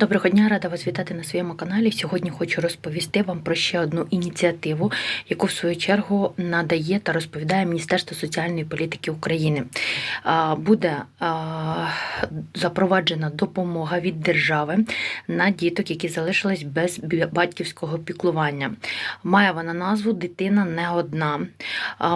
Доброго дня, рада вас вітати на своєму каналі. Сьогодні хочу розповісти вам про ще одну ініціативу, яку в свою чергу надає та розповідає Міністерство соціальної політики України. Буде запроваджена допомога від держави на діток, які залишились без батьківського піклування. Має вона назву Дитина не одна.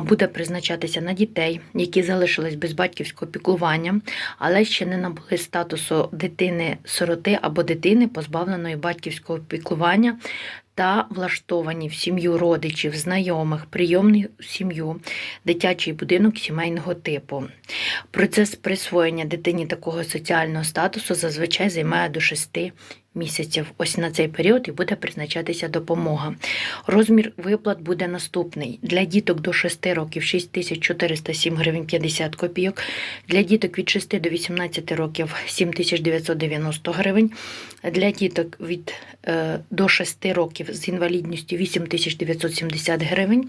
Буде призначатися на дітей, які залишились без батьківського піклування, але ще не набули статусу дитини-сироти або дитини, позбавленої батьківського піклування. Та влаштовані в сім'ю родичів, знайомих, прийомну сім'ю, дитячий будинок сімейного типу. Процес присвоєння дитині такого соціального статусу зазвичай займає до 6 місяців. Ось на цей період і буде призначатися допомога. Розмір виплат буде наступний: для діток до 6 років 6407 гривень 50 копійок, для діток від 6 до 18 років 7990 гривень, для діток від е, до 6 років з інвалідністю 8970 гривень.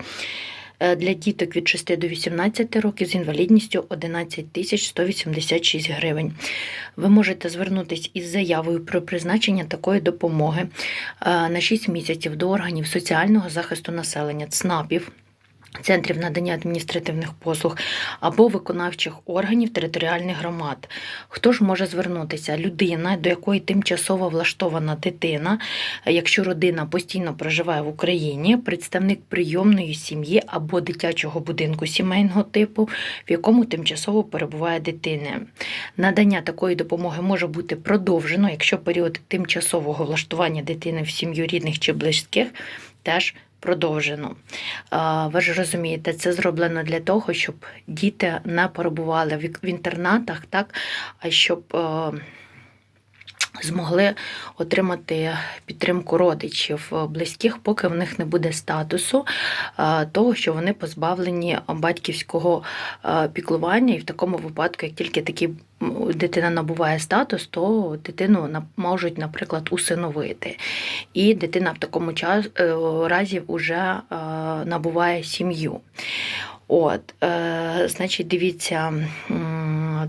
Е, Для діток від 6 до 18 років з інвалідністю 11 тисяч 186 гривень. Ви можете звернутися із заявою про призначення такої допомоги е, на 6 місяців до органів соціального захисту населення ЦНАПів. Центрів надання адміністративних послуг або виконавчих органів територіальних громад. Хто ж може звернутися? Людина, до якої тимчасово влаштована дитина, якщо родина постійно проживає в Україні, представник прийомної сім'ї або дитячого будинку сімейного типу, в якому тимчасово перебуває дитина. Надання такої допомоги може бути продовжено, якщо період тимчасового влаштування дитини в сім'ю рідних чи близьких теж продовжено. Ви ж розумієте, це зроблено для того, щоб діти не перебували в інтернатах, так, а щоб е, змогли отримати підтримку родичів близьких, поки в них не буде статусу е, того, що вони позбавлені батьківського е, піклування, і в такому випадку, як тільки такі дитина набуває статус, то дитину можуть, наприклад, усиновити. І дитина в такому час, е, разі вже набуває сім'ю. От, значить, дивіться,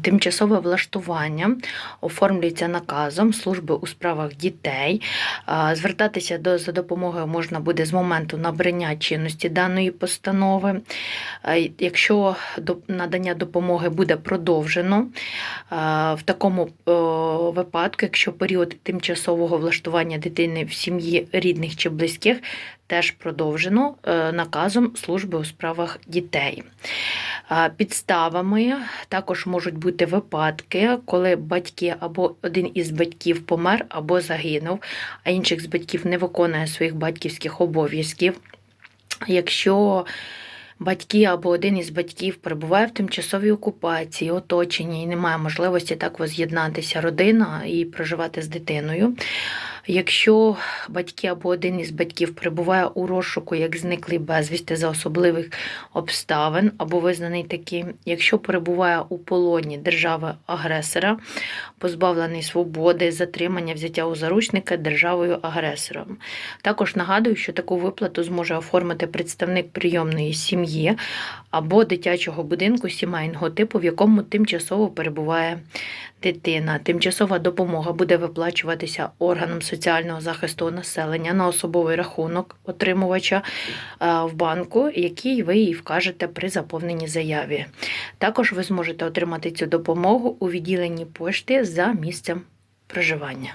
тимчасове влаштування оформлюється наказом служби у справах дітей. Звертатися до за допомогою можна буде з моменту набрання чинності даної постанови. Якщо надання допомоги буде продовжено, в такому випадку, якщо період тимчасового влаштування дитини в сім'ї рідних чи близьких теж продовжено е, наказом служби у справах дітей. Підставами також можуть бути випадки, коли батьки або один із батьків помер або загинув, а інших з батьків не виконує своїх батьківських обов'язків. Якщо батьки або один із батьків перебуває в тимчасовій окупації, оточенні і немає можливості так воз'єднатися родина і проживати з дитиною. Якщо батьки або один із батьків перебуває у розшуку як зниклий безвісти за особливих обставин або визнаний таким, якщо перебуває у полоні держави-агресора, позбавлений свободи, затримання, взяття у заручника державою-агресором. Також нагадую, що таку виплату зможе оформити представник прийомної сім'ї або дитячого будинку сімейного типу, в якому тимчасово перебуває дитина. Тимчасова допомога буде виплачуватися органам соціального захисту населення на особовий рахунок отримувача е, в банку, який ви їй вкажете при заповненні заяві. Також ви зможете отримати цю допомогу у відділенні пошти за місцем проживання.